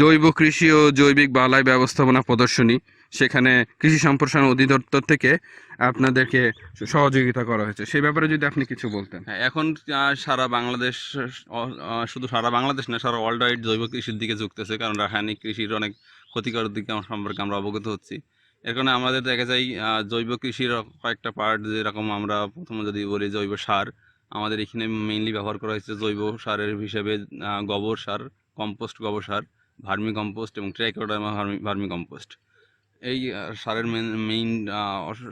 জৈব কৃষি ও জৈবিক বালাই ব্যবস্থাপনা প্রদর্শনী, সেখানে কৃষি সম্প্রসারণ অধিদপ্তর থেকে আপনাদেরকে সহযোগিতা করা হয়েছে। সেই ব্যাপারে যদি আপনি কিছু বলতেন। হ্যাঁ এখন সারা বাংলাদেশ শুধু সারা বাংলাদেশ না, সারা ওয়ার্ল্ড ওয়াইড জৈব কৃষির দিকে ঝুঁকতেছে, কারণ রাসায়নিক কৃষির অনেক ক্ষতিকর দিকে সম্পর্কে আমরা অবগত হচ্ছি। এর কারণে আমাদের দেখা যায় জৈব কৃষির কয়েকটা পার্ট যেরকম আমরা প্রথমে যদি বলি জৈব সার, আমাদের এখানে মেইনলি ব্যবহার করা হয়েছে জৈব সারের হিসেবে গোবর সার কম্পোস্ট গোবর সার। ভার্মি কম্পোস্ট এবং ট্রাইকোডার্মা ভার্মি ভার্মি কম্পোস্ট এই সারের মেন মেইন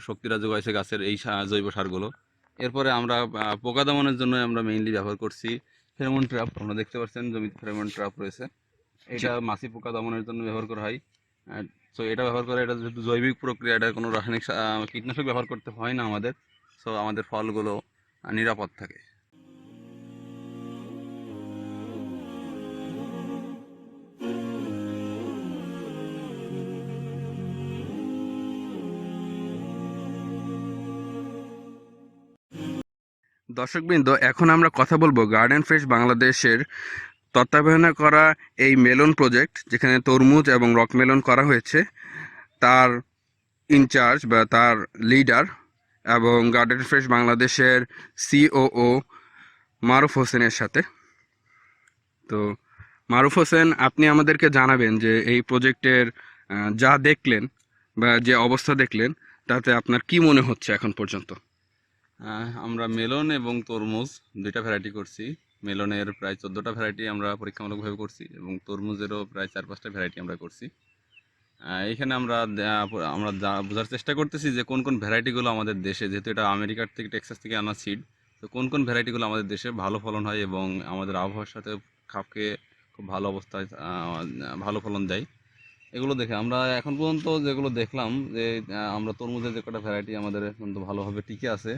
শক্তিরা যোগাইছে গাছের এই জৈব সারগুলো। এরপরে আমরা পোকা দমনের জন্য আমরা মেইনলি ব্যবহার করছি ফেরোমন ট্র্যাপ আমরা দেখতে পাচ্ছেন জমিতে ফেরোমন ট্র্যাপ রয়েছে। এটা মাছি পোকা দমনের জন্য ব্যবহার করা হয়। সো এটা ব্যবহার করে এটা যেহেতু জৈবিক প্রক্রিয়া এটা কোনো রাসায়নিক কীটনাশক ব্যবহার করতে হয় না আমাদের। সো আমাদের ফলগুলো নিরাপদ থাকে। দর্শকবৃন্দ, এখন আমরা কথা বলব গার্ডেন ফ্রেশ বাংলাদেশের তত্ত্বাবধানে করা এই মেলন প্রজেক্ট যেখানে তরমুজ এবং রক মেলন করা হয়েছে। তার ইনচার্জ বা তার লিডার এবং গার্ডেন ফ্রেশ বাংলাদেশের সিওও মারুফ হোসেনের সাথে। তো মারুফ হোসেন, আপনি আমাদেরকে জানাবেন যে এই প্রজেক্টের যা দেখলেন বা যে অবস্থা দেখলেন, তাতে আপনার কি মনে হচ্ছে এখন পর্যন্ত? আমরা মেলন এবং তরমুজ দুইটা ভ্যারাইটি করছি। মেলনের প্রায় চোদ্দোটা ভ্যারাইটি আমরা পরীক্ষামূলকভাবে করছি এবং তরমুজেরও প্রায় চার পাঁচটা ভ্যারাইটি আমরা করছি। এখানে আমরা আমরা বোঝার চেষ্টা করতেছি যে কোন কোন ভ্যারাইটিগুলো আমাদের দেশে, যেহেতু এটা আমেরিকার থেকে টেক্সাস থেকে আনা সিড তো কোন কোন ভ্যারাইটিগুলো আমাদের দেশে ভালো ফলন হয় এবং আমাদের আবহাওয়ার সাথে খাপ খেয়ে খুব ভালো অবস্থায় ভালো ফলন দেয়, এগুলো দেখে। আমরা এখন পর্যন্ত যেগুলো দেখলাম যে আমরা তরমুজের যে কটা ভ্যারাইটি আমাদের এখন তো ভালোভাবে টিকে আছে।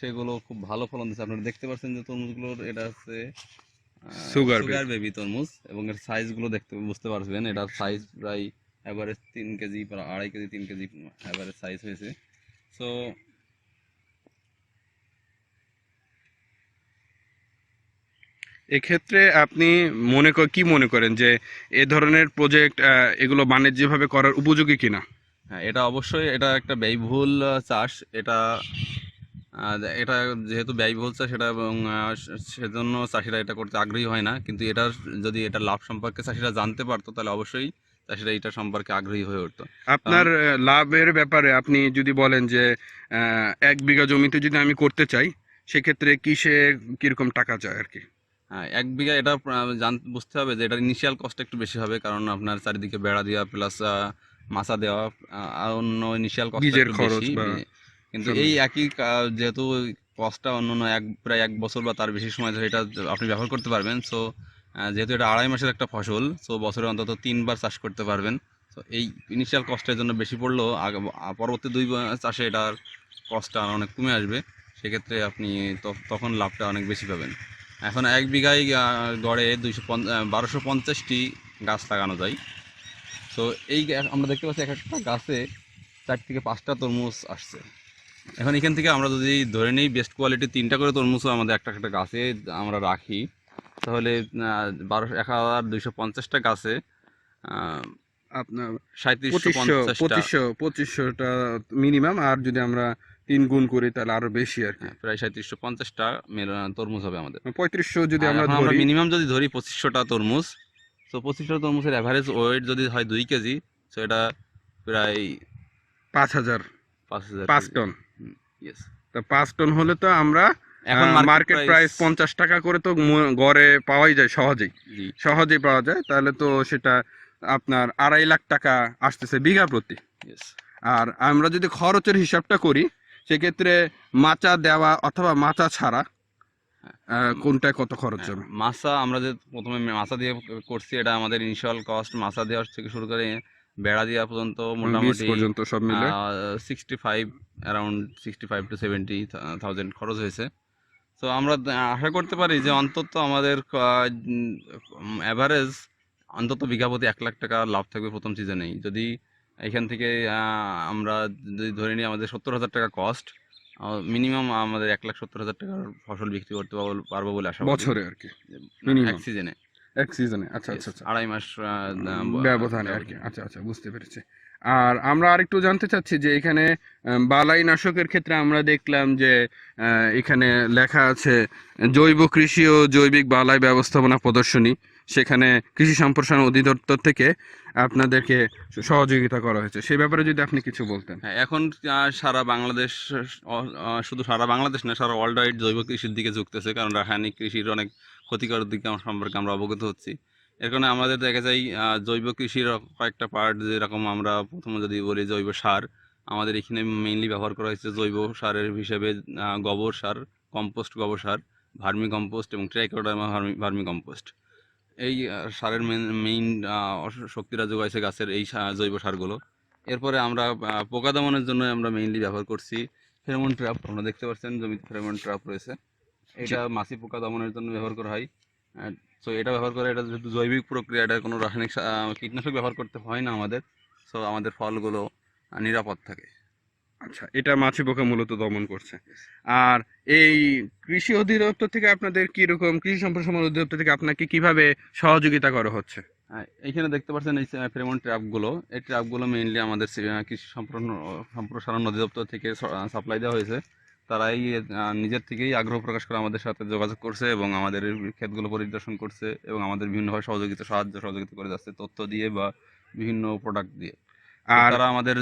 সেগুলো খুব ভালো ফলন দিচ্ছে। আপনারা দেখতে পাচ্ছেন যে তরমুজগুলোর এটা হচ্ছে Sugar সুগার বেবি তরমুজ এবং এর সাইজগুলো দেখতে বুঝতে পারবেন এটার সাইজ প্রায় অ্যাভারেজ তিন কেজি আড়াই কেজি তিন কেজি অ্যাভারেজ সাইজ হয়েছে। সো এক্ষেত্রে আপনি মনে কর কি মনে করেন যে এ ধরনের প্রজেক্ট এগুলো বাণিজ্যিকভাবে করার উপযোগী কিনা? হ্যাঁ এটা অবশ্যই এটা একটা ব্যয়বহুল চাষ। এটা এটা যেহেতু ব্যয়বহুল চাষ এটা এবং সেজন্য চাষিরা এটা করতে আগ্রহী হয় না। কিন্তু এটার যদি এটা লাভ সম্পর্কে চাষিরা জানতে পারতো তাহলে অবশ্যই চাষিরা এটা সম্পর্কে আগ্রহী হয়ে উঠতো। আপনার লাভের ব্যাপারে আপনি যদি বলেন যে এক বিঘা জমিতে যদি আমি করতে চাই সেক্ষেত্রে কিসে কীরকম টাকা চায় আর কি? হ্যাঁ এক বিঘা এটা জান বুঝতে হবে যে এটার ইনিশিয়াল কস্ট একটু বেশি হবে কারণ আপনার চারিদিকে বেড়া দেওয়া প্লাস মাছা দেওয়া আর অন্য ইনিশিয়াল কস্ট বীজের খরচ বা কিন্তু এই একই যেহেতু কস্টটা অন্য অন্য এক প্রায় এক বছর বা তার বেশি সময় ধরে এটা আপনি ব্যবহার করতে পারবেন। সো যেহেতু এটা আড়াই মাসের একটা ফসল সো বছরে অন্তত তিনবার চাষ করতে পারবেন। তো এই ইনিশিয়াল কস্টের জন্য বেশি পড়লেও পরবর্তী দুই চাষে এটার কস্টটা অনেক কমে আসবে। সেক্ষেত্রে আপনি তখন লাভটা অনেক বেশি পাবেন। এখন এক বিঘায় গড়ে দুইশো বারোশো পঞ্চাশটি গাছ লাগানো যায়। তো এই আমরা দেখতে পাচ্ছি এক একটা গাছে চার থেকে পাঁচটা তরমুজ আসছে। এখন এখান থেকে আমরা যদি ধরে নিই বেস্ট কোয়ালিটি তিনটা করে তরমুজও আমাদের একটা একটা গাছে আমরা রাখি তাহলে বারোশো এক হাজার দুইশো পঞ্চাশটা গাছে আপনার সাঁত্রিশশো পঁচিশশো পঁচিশশোটা মিনিমাম আর যদি আমরা তিন গুণ করি তাহলে আরও বেশি আর কি। হ্যাঁ, প্রায় সাঁত্রিশশো পঞ্চাশটা তরমুজ হবে আমাদের। পঁয়ত্রিশশো যদি আমরা আমরা মিনিমাম যদি ধরি পঁচিশশোটা তরমুজ তো পঁচিশশো তরমুজের অ্যাভারেজ ওয়েট যদি হয় দুই কেজি তো এটা প্রায় পাঁচ হাজার পাঁচ হাজার পাঁচ টন। ইয়েস তা পাঁচ টন হলে তো আমরা এখন মার্কেট প্রাইস পঞ্চাশ টাকা করে তো গড়ে পাওয়াই যায় সহজেই। সহজেই পাওয়া যায় তাহলে তো সেটা আপনার আড়াই লাখ টাকা আসতেছে বিঘা প্রতি। আর আমরা যদি খরচের হিসাবটা করি সেক্ষেত্রে মাচা দেওয়া অথবা মাচা ছাড়া আহ, কোনটায় কত খরচ হবে? মাছা আমরা যে প্রথমে মাছা দিয়ে করছি এটা আমাদের ইনিশিয়াল কস্ট মাছা দেওয়ার থেকে শুরু করে বেড়া দেওয়া পর্যন্ত মোটামুটি পর্যন্ত সব মিলে? Sixty five around sixty five to seventy thousand খরচ হয়েছে। তো আমরা আশা করতে পারি যে অন্তত আমাদের অ্যাভারেজ অন্তত বিঘা প্রতি এক লাখ টাকা লাভ থাকবে প্রথম সিজনেই যদি এখান থেকে আমরা যদি ধরে নিই আমাদের সত্তর হাজার টাকা কস্ট মিনিমাম আমাদের এক লাখ সত্তর হাজার টাকার ফসল বিক্রি করতে পারবো- বলে আশা। বছরে আর কি এক সিজনে এক সিজনে আচ্ছা আচ্ছা আচ্ছা। আড়াই মাস ব্যবধানে আর কি আচ্ছা আচ্ছা বুঝতে পেরেছি। আর আমরা আরেকটু জানতে চাচ্ছি যে এখানে বালাই নাশকের ক্ষেত্রে আমরা দেখলাম যে এখানে লেখা আছে জৈব কৃষি ও জৈবিক বালাই ব্যবস্থাপনা প্রদর্শনী। সেখানে কৃষি সম্প্রসারণ অধিদপ্তর থেকে আপনাদেরকে সহযোগিতা করা হয়েছে। সে ব্যাপারে যদি আপনি কিছু বলতেন। হ্যাঁ এখন সারা বাংলাদেশ শুধু সারা বাংলাদেশ না সারা ওয়ার্ল্ড ওয়াইড জৈব কৃষির দিকে ঝুঁকতেছে। কারণ রাসায়নিক কৃষির অনেক ক্ষতিকর দিক আমার সম্পর্কে আমরা অবগত হচ্ছি। এর কারণে আমাদের দেখা যায় জৈব কৃষির কয়েকটা পার্ট যেরকম আমরা প্রথমে যদি বলি জৈব সার, আমাদের এখানে মেইনলি ব্যবহার করা হয়েছে জৈব সারের হিসেবে গোবর সার কম্পোস্ট গোবর সার, ভার্মি কম্পোস্ট এবং ট্রাইকোডার্মা ভার্মি ভার্মি কম্পোস্ট এই সারের মেন মেইন শক্তিরা যোগাইছে গাছের এই জৈব সারগুলো। এরপরে আমরা পোকা দমনের জন্য আমরা মেইনলি ব্যবহার করছি। ফেরোমন ট্র্যাপ আপনারা দেখতে পাচ্ছেন, জমিতে ফেরোমন ট্র্যাপ রয়েছে। এটা মাছি পোকা দমনের জন্য ব্যবহার করা হয়। সো এটা ব্যবহার করে এটা যেহেতু জৈবিক প্রক্রিয়া এটা কোনো রাসায়নিক কীটনাশক ব্যবহার করতে হয় না আমাদের। সো আমাদের ফলগুলো নিরাপদ থাকে। আচ্ছা এটা মাছি পোকা মূলত দমন করছে। আর এই কৃষি অধিদপ্তর থেকে আপনাদের কি রকম কৃষি সম্প্রসারণ অধিদপ্তর থেকে আপনাকে কীভাবে সহযোগিতা করা হচ্ছে? এইখানে দেখতে পাচ্ছেন এই ফেরোমন ট্র্যাপগুলো এই ট্র্যাপগুলো মেইনলি আমাদের কৃষি সম্প্রসারণ সম্প্রসারণ অধিদপ্তর থেকে সাপ্লাই দেওয়া হয়েছে। তারাই নিজের থেকেই আগ্রহ প্রকাশ করে আমাদের সাথে যোগাযোগ করছে এবং আমাদের ক্ষেতগুলো পরিদর্শন করছে এবং আমাদের বিভিন্নভাবে সহযোগিতা সাহায্য সহযোগিতা করে যাচ্ছে তথ্য দিয়ে বা বিভিন্ন প্রোডাক্ট দিয়ে। আর তারা আমাদের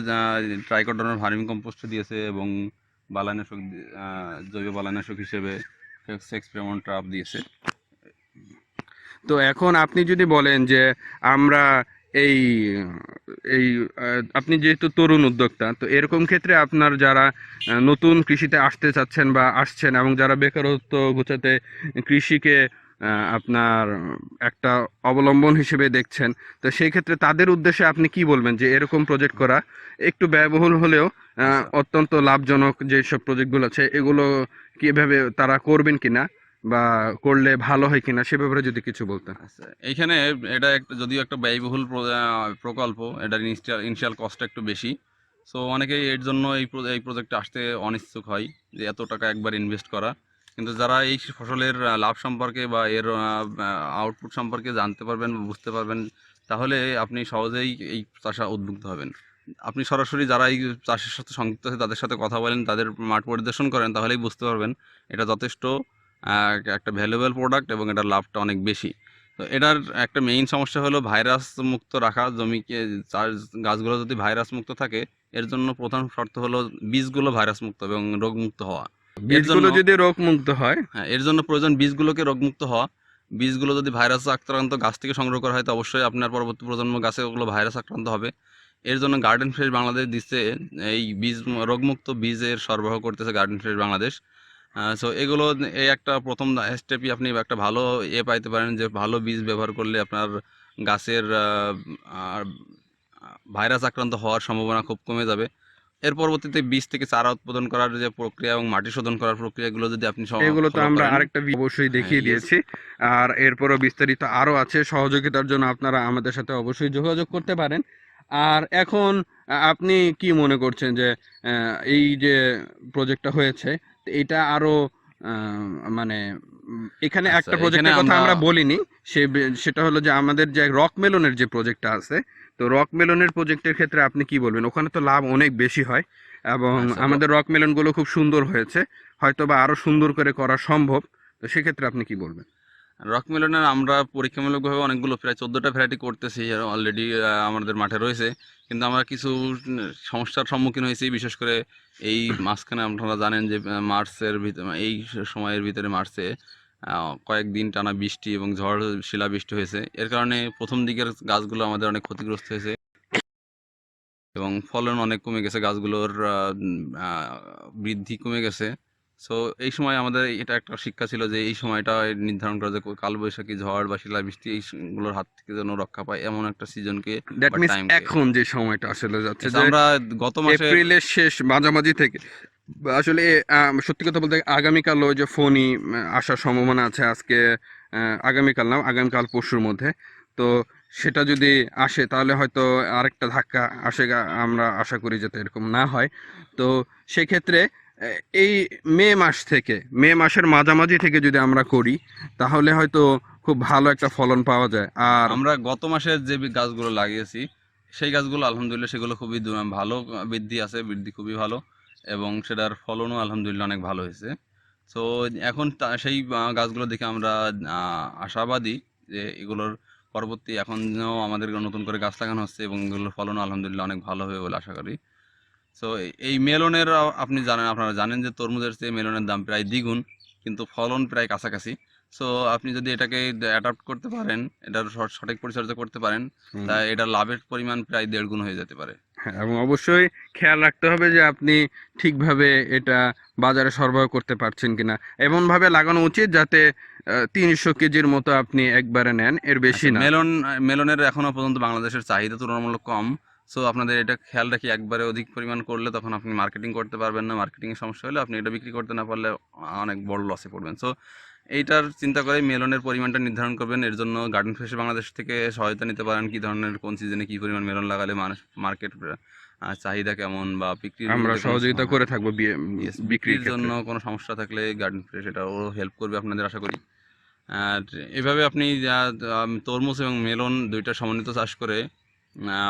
ট্রাইকোডনের ভার্মি কম্পোস্ট দিয়েছে এবং বালানাশক জৈব বালানাশক হিসেবে সেক্স ফেরোমন ট্র্যাপ দিয়েছে। তো এখন আপনি যদি বলেন যে আমরা এই এই আপনি যেহেতু তরুণ উদ্যোক্তা তো এরকম ক্ষেত্রে আপনার যারা নতুন কৃষিতে আসতে চাচ্ছেন বা আসছেন এবং যারা বেকারত্ব ঘুচাতে কৃষিকে আপনার একটা অবলম্বন হিসেবে দেখছেন তো সেই ক্ষেত্রে তাদের উদ্দেশ্যে আপনি কি বলবেন যে এরকম প্রজেক্ট করা একটু ব্যয়বহুল হলেও অত্যন্ত লাভজনক যেসব প্রজেক্টগুলো আছে এগুলো কীভাবে তারা করবেন কিনা? বা করলে ভালো হয় কিনা সে ব্যাপারে যদি কিছু বলতেন। আচ্ছা এইখানে এটা একটা, যদিও একটা ব্যয়বহুল প্রকল্প, এটার ইনিশিয়াল ইনিশিয়াল কস্টটা একটু বেশি। সো অনেকেই এর জন্য এই এই প্রজেক্টে আসতে অনিচ্ছুক হয়, যে এত টাকা একবার ইনভেস্ট করা। কিন্তু যারা এই ফসলের লাভ সম্পর্কে বা এর আউটপুট সম্পর্কে জানতে পারবেন বুঝতে পারবেন, তাহলে আপনি সহজেই এই চাষা উদ্বুদ্ধ হবেন। আপনি সরাসরি যারা এই চাষের সাথে সংযুক্ত আছে, তাদের সাথে কথা বলেন, তাদের মাঠ পরিদর্শন করেন, তাহলেই বুঝতে পারবেন, এটা যথেষ্ট একটা ভ্যালুয়েবল প্রোডাক্ট এবং এটার লাভটা অনেক বেশি। তো এটার একটা মেইন সমস্যা হলো ভাইরাস মুক্ত রাখা জমিকে গাছগুলো যদি ভাইরাস মুক্ত থাকে এর জন্য প্রধান শর্ত হলো বীজগুলো ভাইরাস মুক্ত এবং রোগমুক্ত হওয়া। বীজগুলো যদি রোগ মুক্ত হয়? হ্যাঁ এর জন্য প্রয়োজন বীজগুলোকে রোগমুক্ত হওয়া। বীজগুলো যদি ভাইরাস আক্রান্ত গাছ থেকে সংগ্রহ করা হয় তো অবশ্যই আপনার পরবর্তী প্রজন্ম গাছে ওগুলো ভাইরাস আক্রান্ত হবে। এর জন্য গার্ডেন ফ্রেশ বাংলাদেশ দিচ্ছে এই বীজ রোগমুক্ত বীজের সরবরাহ করতেছে গার্ডেন ফ্রেশ বাংলাদেশ সো এগুলো এই একটা প্রথম স্টেপই আপনি একটা ভালো এ পাইতে পারেন যে ভালো বীজ ব্যবহার করলে আপনার গাছের ভাইরাস আক্রান্ত হওয়ার সম্ভাবনা খুব কমে যাবে। এর পরবর্তীতে বীজ থেকে চারা উৎপাদন করার যে প্রক্রিয়া এবং মাটি শোধন করার প্রক্রিয়াগুলো যদি আপনি এগুলো তো আমরা আরেকটা অবশ্যই দেখিয়ে দিয়েছি। আর এরপরও বিস্তারিত আরও আছে সহযোগিতার জন্য আপনারা আমাদের সাথে অবশ্যই যোগাযোগ করতে পারেন। আর এখন আপনি কি মনে করছেন যে আহ, এই যে প্রজেক্টটা হয়েছে এটা আরও মানে এখানে আচ্ছা, একটা প্রজেক্টের কথা আমরা আমরা- বলিনি। সে সেটা হলো যে আমাদের যে রক মেলনের যে প্রজেক্টটা আছে তো রক মেলনের প্রজেক্টের ক্ষেত্রে আপনি কি বলবেন? ওখানে তো লাভ অনেক বেশি হয় এবং আচ্ছা, আমাদের রক মেলনগুলো খুব সুন্দর হয়েছে হয়তো বা আরও সুন্দর করে করা সম্ভব তো সেক্ষেত্রে আপনি কি বলবেন? রক মেলনের আমরা পরীক্ষামূলকভাবে অনেকগুলো, প্রায় চোদ্দোটা ভ্যারাইটি করতেছি অলরেডি আমাদের মাঠে রয়েছে। কিন্তু আমরা কিছু সমস্যার সম্মুখীন হয়েছি, বিশেষ করে এই মাঝখানে আপনারা জানেন যে মার্চের ভিতরে এই সময়ের ভিতরে মার্চে কয়েকদিন টানা বৃষ্টি এবং ঝড় শিলা বৃষ্টি হয়েছে। এর কারণে প্রথম দিকের গাছগুলো আমাদের অনেক ক্ষতিগ্রস্ত হয়েছে এবং ফলন অনেক কমে গেছে। গাছগুলোর বৃদ্ধি কমে গেছে। সো এই সময় আমাদের এটা একটা শিক্ষা ছিল যে এই সময়টা নির্ধারণ করা যে কালবৈশাখী ঝড় বা শিলাবৃষ্টি এইগুলোর হাত থেকে যেন রক্ষা পায় এমন একটা সিজনকে এখন যে সময়টা আসলে যাচ্ছে আমরা গত মাসে এপ্রিলের শেষ মাঝামাঝি থেকে আসলে সত্যি কথা বলতে আগামীকাল ওই যে ফোনই আসার সম্ভাবনা আছে আজকে আগামীকাল না আগামীকাল পরশুর মধ্যে। তো সেটা যদি আসে তাহলে হয়তো আরেকটা ধাক্কা আসে আমরা আশা করি যাতে এরকম না হয়। তো সেক্ষেত্রে এই মে মাস থেকে, মে মাসের মাঝামাঝি থেকে যদি আমরা করি, তাহলে হয়তো খুব ভালো একটা ফলন পাওয়া যায়। আর আমরা গত মাসের যে গাছগুলো লাগিয়েছি, সেই গাছগুলো আলহামদুলিল্লাহ সেগুলো খুবই ভালো বৃদ্ধি আছে, বৃদ্ধি খুবই ভালো, এবং সেটার ফলনও আলহামদুলিল্লাহ অনেক ভালো হয়েছে। তো এখন সেই গাছগুলো দেখে আমরা আশাবাদী যে এগুলোর পরবর্তী এখনও আমাদের নতুন করে গাছ লাগানো হচ্ছে, এবং এগুলোর ফলনও আলহামদুলিল্লাহ অনেক ভালো হবে বলে আশা করি। তো এই মেলনের আপনি জানেন আপনারা জানেন যে তরমুজের চেয়ে মেলনের দাম প্রায় দ্বিগুণ কিন্তু ফলন প্রায় কাছাকাছি। সো আপনি যদি এটাকে অ্যাডাপ্ট করতে পারেন এটার সঠিক পরিচর্যা করতে পারেন তা এটার লাভের পরিমাণ প্রায় দেড় গুণ হয়ে যেতে পারে। হ্যাঁ, এবং অবশ্যই খেয়াল রাখতে হবে যে আপনি ঠিকভাবে এটা বাজারে সরবরাহ করতে পারছেন কিনা। এমনভাবে লাগানো উচিত যাতে তিনশো কেজির মতো আপনি একবারে নেন এর বেশি না। মেলন মেলনের এখনও পর্যন্ত বাংলাদেশের চাহিদা তুলনামূলক কম। সো আপনাদের এটা খেয়াল রাখি একবারে অধিক পরিমাণ করলে তখন আপনি মার্কেটিং করতে পারবেন না। মার্কেটিং এর সমস্যা হলে আপনি এটা বিক্রি করতে না পারলে অনেক বড় লসে পড়বেন। সো এইটার চিন্তা করে মেলনের পরিমাণটা নির্ধারণ করবেন। এর জন্য গার্ডেন ফ্রেশ বাংলাদেশ থেকে সহায়তা নিতে পারেন। কি ধরনের কোন সিজনে কি পরিমাণ মেলন লাগালে মানুষ মার্কেট চাহিদা কেমন বা বিক্রির আমরা সহযোগিতা করে থাকব বিক্রির জন্য কোনো সমস্যা থাকলে গার্ডেন ফ্রেশ এটা ও হেল্প করবে আপনাদের আশা করি। আর এভাবে আপনি তরমুজ এবং মেলন দুইটা সমন্বিত চাষ করে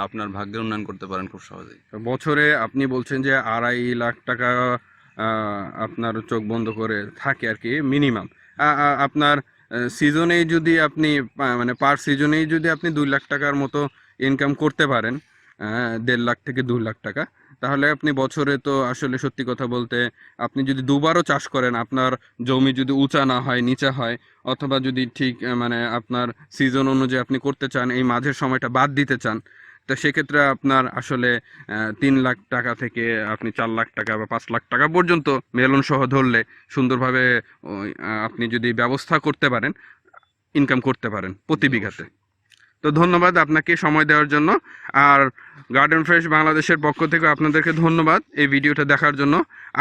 আপনার ভাগ্যের উন্নয়ন করতে পারেন খুব সহজেই। বছরে আপনি বলছেন যে আড়াই লাখ টাকা আপনার চোখ বন্ধ করে থাকে আর কি মিনিমাম আপনার সিজনেই যদি আপনি মানে পার সিজনেই যদি আপনি দুই লাখ টাকার মতো ইনকাম করতে পারেন দেড় লাখ থেকে দু লাখ টাকা তাহলে আপনি বছরে তো আসলে সত্যি কথা বলতে আপনি যদি দুবারও চাষ করেন আপনার জমি যদি উঁচা না হয় নিচা হয় অথবা যদি ঠিক মানে আপনার সিজন অনুযায়ী আপনি করতে চান এই মাঝের সময়টা বাদ দিতে চান তো সেক্ষেত্রে আপনার আসলে তিন লাখ টাকা থেকে আপনি চার লাখ টাকা বা পাঁচ লাখ টাকা পর্যন্ত মেলন সহ ধরলে সুন্দরভাবে আপনি যদি ব্যবস্থা করতে পারেন ইনকাম করতে পারেন প্রতি বিঘাতে। তো ধন্যবাদ আপনাকে সময় দেওয়ার জন্য। আর গার্ডেন ফ্রেশ বাংলাদেশের পক্ষ থেকে আপনাদেরকে ধন্যবাদ এই ভিডিওটা দেখার জন্য।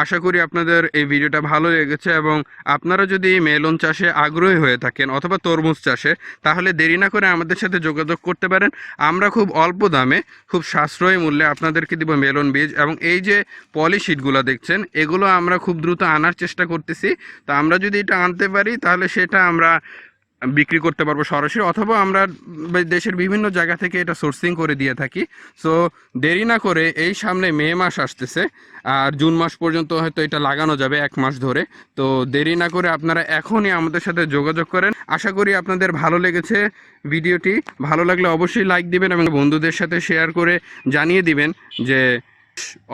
আশা করি আপনাদের এই ভিডিওটা ভালো লেগেছে এবং আপনারা যদি মেলন চাষে আগ্রহী হয়ে থাকেন অথবা তরমুজ চাষে, তাহলে দেরি না করে আমাদের সাথে যোগাযোগ করতে পারেন। আমরা খুব অল্প দামে, খুব সাশ্রয়ী মূল্যে আপনাদেরকে দিব মেলন বীজ এবং এই যে পলিশিটগুলো দেখছেন, এগুলো আমরা খুব দ্রুত আনার চেষ্টা করতেছি। তো আমরা যদি এটা আনতে পারি, তাহলে সেটা আমরা বিক্রি করতে পারব সরাসরি, অথবা আমরা দেশের বিভিন্ন জায়গা থেকে এটা সোর্সিং করে দিয়ে থাকি। সো দেরি না করে এই সামনে মে মাস আসতেছে, আর জুন মাস পর্যন্ত হয়তো এটা লাগানো যাবে এক মাস ধরে। তো দেরি না করে আপনারা এখনই আমাদের সাথে যোগাযোগ করেন। আশা করি আপনাদের ভালো লেগেছে ভিডিওটি। ভালো লাগলে অবশ্যই লাইক দিবেন এবং বন্ধুদের সাথে শেয়ার করে জানিয়ে দিবেন যে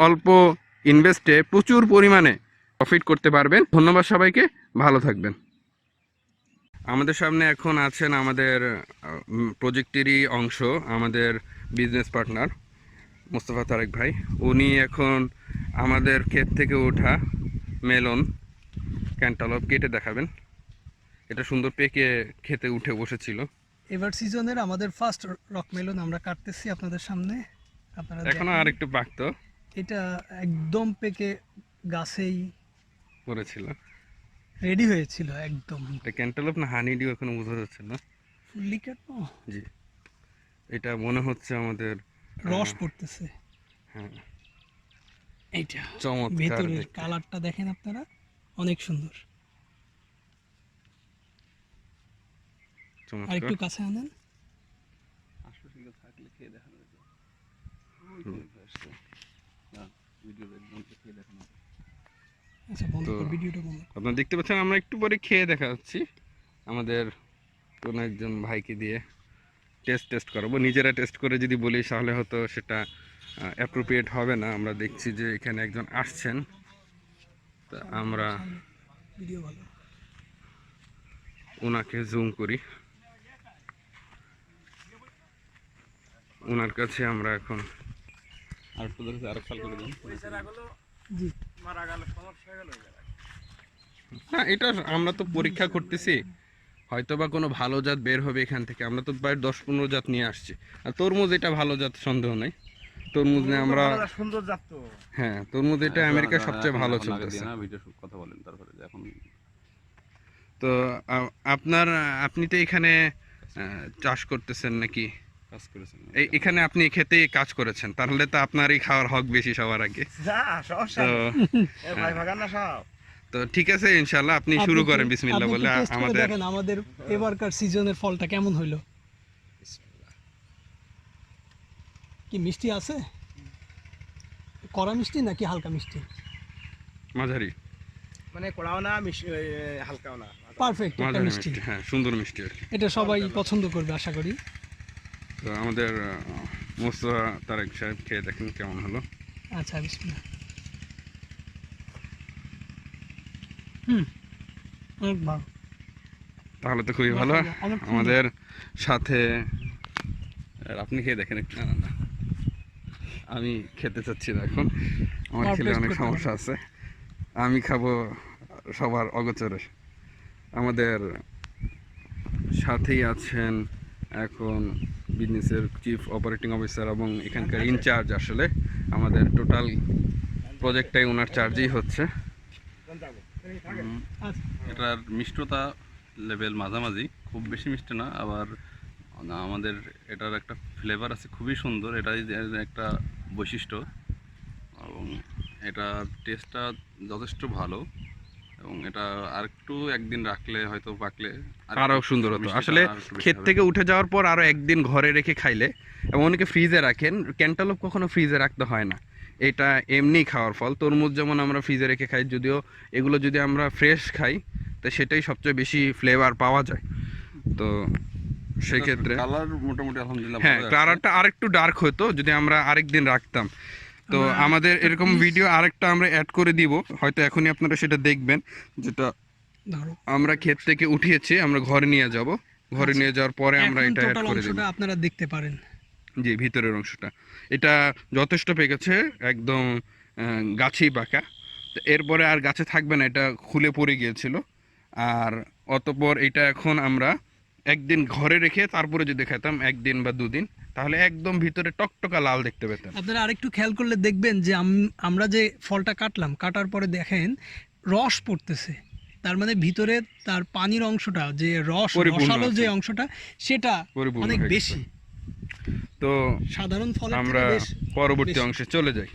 অল্প ইনভেস্টে প্রচুর পরিমাণে প্রফিট করতে পারবেন। ধন্যবাদ সবাইকে, ভালো থাকবেন। আমাদের সামনে এখন আছেন আমাদের প্রজেক্টেরই অংশ আমাদের বিজনেস পার্টনার মোস্তফা তারেক ভাই। উনি এখন আমাদের ক্ষেত থেকে ওঠা মেলন ক্যান্টালপ কেটে দেখাবেন। এটা সুন্দর পেকে খেতে উঠে বসেছিল। এবার সিজনের আমাদের ফার্স্ট রক মেলন আমরা কাটতেছি আপনাদের সামনে। আপনারা এখনও। আর একটু পাকতো এটা একদম পেকে গাছেই পড়েছিল রেডি হয়েছিল একদম। এটা ক্যান্টালপ না হানি ডিউ এখনও বোঝা যাচ্ছে না? ফুললি কাটবো জি। এটা মনে হচ্ছে আমাদের রস পড়তেছে। হ্যাঁ। এইটা চমৎকার ভেতরের কালারটা দেখেন আপনারা অনেক সুন্দর। আর চমৎকার। একটু কাছে আনেন। থাকলে খেয়ে দেখানো যেত। ভিডিও খেয়ে দেখানো আচ্ছা বন্ধ তো- বন্ধ কর। আপনারা দেখতে পাচ্ছেন আমরা একটু পরে খেয়ে দেখা যাচ্ছি আমাদের কোনো একজন ভাইকে দিয়ে টেস্ট টেস্ট করাবো। নিজেরা টেস্ট করে যদি বলি তাহলে হয়তো সেটা অ্যাপ্রোপ্রিয়েট হবে না। আমরা দেখছি যে এখানে একজন আসছেন। তা আমরা ওনাকে জুম করি। ওনার কাছে আমরা এখন আর একটু ধরে আরেক সাল করে দিন জি। না এটা আমরা তো পরীক্ষা করতেছি। হয়তো বা কোনো ভালো জাত বের হবে এখান থেকে। আমরা তো প্রায় দশ পনেরো জাত নিয়ে আসছি। আর তরমুজ এটা ভালো জাত সন্দেহ নেই। তরমুজ নিয়ে আমরা সুন্দর জাত তো। হ্যাঁ তরমুজ এটা আমেরিকা সবচেয়ে ভালো চলতেছে। না ভিডিও কথা বলেন তারপরে এখন তো আপনার আপনি তো এখানে আহ, চাষ করতেছেন নাকি? কাজ করেছেন এই এখানে আপনি খেতে কাজ করেছেন তাহলে তো আপনারই খাওয়ার হক বেশি সবার আগে। তো সব। তো ঠিক আছে ইনশাল্লাহ আপনি শুরু করেন বিসমিল্লাহ বলে আমাদের দেখেন আমাদের এবারকার সিজনের ফলটা কেমন হইল? কি মিষ্টি আছে? কড়া মিষ্টি নাকি হালকা মিষ্টি? মাঝারি। মানে কড়াও না হালকাও না। পারফেক্ট একটা মিষ্টি। হ্যাঁ সুন্দর মিষ্টি এটা সবাই পছন্দ করবে আশা করি। তো আমাদের মোস্তফা তারেক সাহেব খেয়ে দেখেন কেমন হলো। আচ্ছা বিসমিল্লাহ। হুম অনেক ভালো। তাহলে তো খুবই ভালো। আমাদের সাথে আপনি খেয়ে দেখেন একটু। না, না। আমি খেতে চাচ্ছি না এখন। আমার খেলে অনেক সমস্যা আছে। আমি খাব সবার অগোচরে। আমাদের সাথেই আছেন এখন বিজনেসের চিফ অপারেটিং অফিসার এবং এখানকার ইনচার্জ আসলে আমাদের টোটাল প্রজেক্টটাই ওনার চার্জেই হচ্ছে। এটার মিষ্টতা লেভেল মাঝামাঝি, খুব বেশি মিষ্টি না, আবার আমাদের এটার একটা ফ্লেভার আছে, খুবই সুন্দর, এটাই একটা বৈশিষ্ট্য। এবং এটার টেস্টটা যথেষ্ট ভালো। এবং এটা আর একটু একদিন রাখলে হয়তো পাকলে আরও সুন্দর হতো। আসলে ক্ষেত থেকে উঠে যাওয়ার পর আরও একদিন ঘরে রেখে খাইলে এবং অনেকে ফ্রিজে রাখেন ক্যান্টালপ কখনো ফ্রিজে রাখতে হয় না। এটা এমনি খাওয়ার ফল। তরমুজ যেমন আমরা ফ্রিজে রেখে খাই যদিও এগুলো যদি আমরা ফ্রেশ খাই তো সেটাই সবচেয়ে বেশি ফ্লেভার পাওয়া যায়। তো সেক্ষেত্রে কালার মোটামুটি আলহামদুলিল্লাহ হ্যাঁ কালারটা আরেকটু ডার্ক হতো যদি আমরা আরেকদিন রাখতাম। তো আমাদের এরকম ভিডিও আরেকটা আমরা অ্যাড করে দিব। হয়তো এখনই আপনারা সেটা দেখবেন। যেটা ধরো আমরা ক্ষেত থেকে উঠিয়েছি আমরা ঘরে নিয়ে যাব। ঘরে আচ্ছা। নিয়ে যাওয়ার পরে আমরা এটা অ্যাড করে দেব। আপনারা দেখতে পারেন। জি ভিতরের অংশটা। এটা যথেষ্ট পেকেছে একদম গাছেই পাকা। তো এরপরে আর গাছে থাকবে না এটা খুলে পড়ে গিয়েছিল। আর অতপর এটা এখন আমরা একদিন ঘরে রেখে তারপরে যদি খেতাম একদিন বা দুদিন তাহলে একদম ভিতরে টকটকা লাল দেখতে পেতাম। আপনারা আরেকটু খেয়াল করলে দেখবেন যে আমরা যে ফলটা কাটলাম কাটার পরে দেখেন রস পড়তেছে। তার মানে ভিতরে তার পানির অংশটা যে রস রসালো যে অংশটা সেটা অনেক বেশি। তো সাধারণ ফল আমরা পরবর্তী অংশে চলে যাই।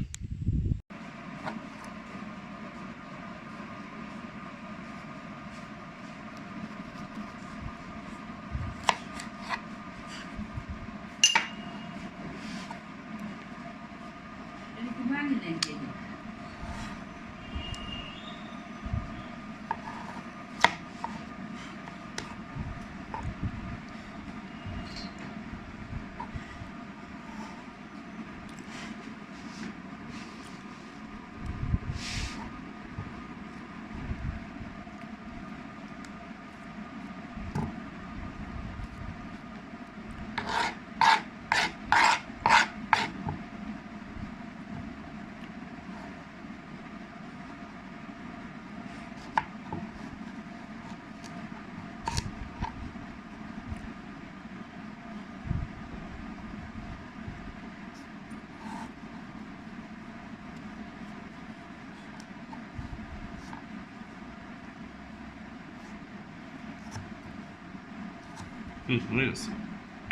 হুম, হয়ে গেছে।